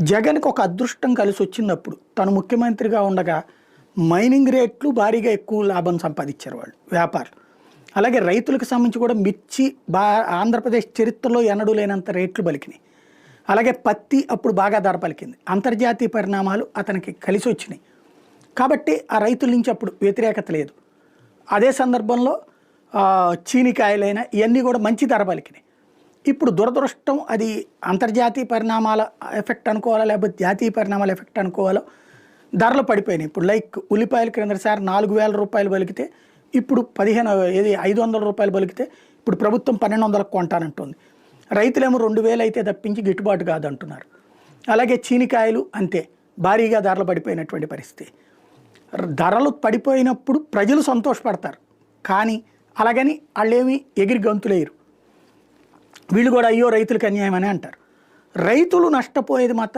జగన్కి ఒక అదృష్టం కలిసి వచ్చినప్పుడు తను ముఖ్యమంత్రిగా ఉండగా మైనింగ్ రేట్లు భారీగా ఎక్కువ లాభం సంపాదించారు వాళ్ళు వ్యాపారులు. అలాగే రైతులకు సంబంధించి కూడా మిర్చి బా ఆంధ్రప్రదేశ్ చరిత్రలో ఎన్నడూ లేనంత రేట్లు పలికినాయి. అలాగే పత్తి అప్పుడు బాగా ధర పలికింది. అంతర్జాతీయ పరిణామాలు అతనికి కలిసి వచ్చినాయి. కాబట్టి ఆ రైతుల నుంచి అప్పుడు వ్యతిరేకత లేదు. అదే సందర్భంలో చీనికాయలైన ఇవన్నీ కూడా మంచి ధర పలికినాయి. ఇప్పుడు దురదృష్టం అది అంతర్జాతీయ పరిణామాల ఎఫెక్ట్ అనుకోవాలా? లేకపోతే జాతీయ పరిణామాల ఎఫెక్ట్ అనుకోవాలో? ధరలు పడిపోయినాయి. ఇప్పుడు లైక్ ఉల్లిపాయలు క్రిందసారి నాలుగు వేల రూపాయలు పలికితే ఇప్పుడు పదిహేను ఏది ఐదు వందల రూపాయలు పలికితే ఇప్పుడు ప్రభుత్వం పన్నెండు వందలకు కొంటానంటుంది. రైతులేమో రెండు వేలు అయితే తప్పించి గిట్టుబాటు కాదంటున్నారు. అలాగే చీనికాయలు అంతే. భారీగా ధరలు పడిపోయినటువంటి పరిస్థితి. ధరలు పడిపోయినప్పుడు ప్రజలు సంతోషపడతారు. కానీ అలాగని వాళ్ళేమీ ఎగిరి గంతులేయరు. వీళ్ళు కూడా అయ్యో రైతులకు అన్యాయం అని అంటారు. రైతులు నష్టపోయేది మాత్రం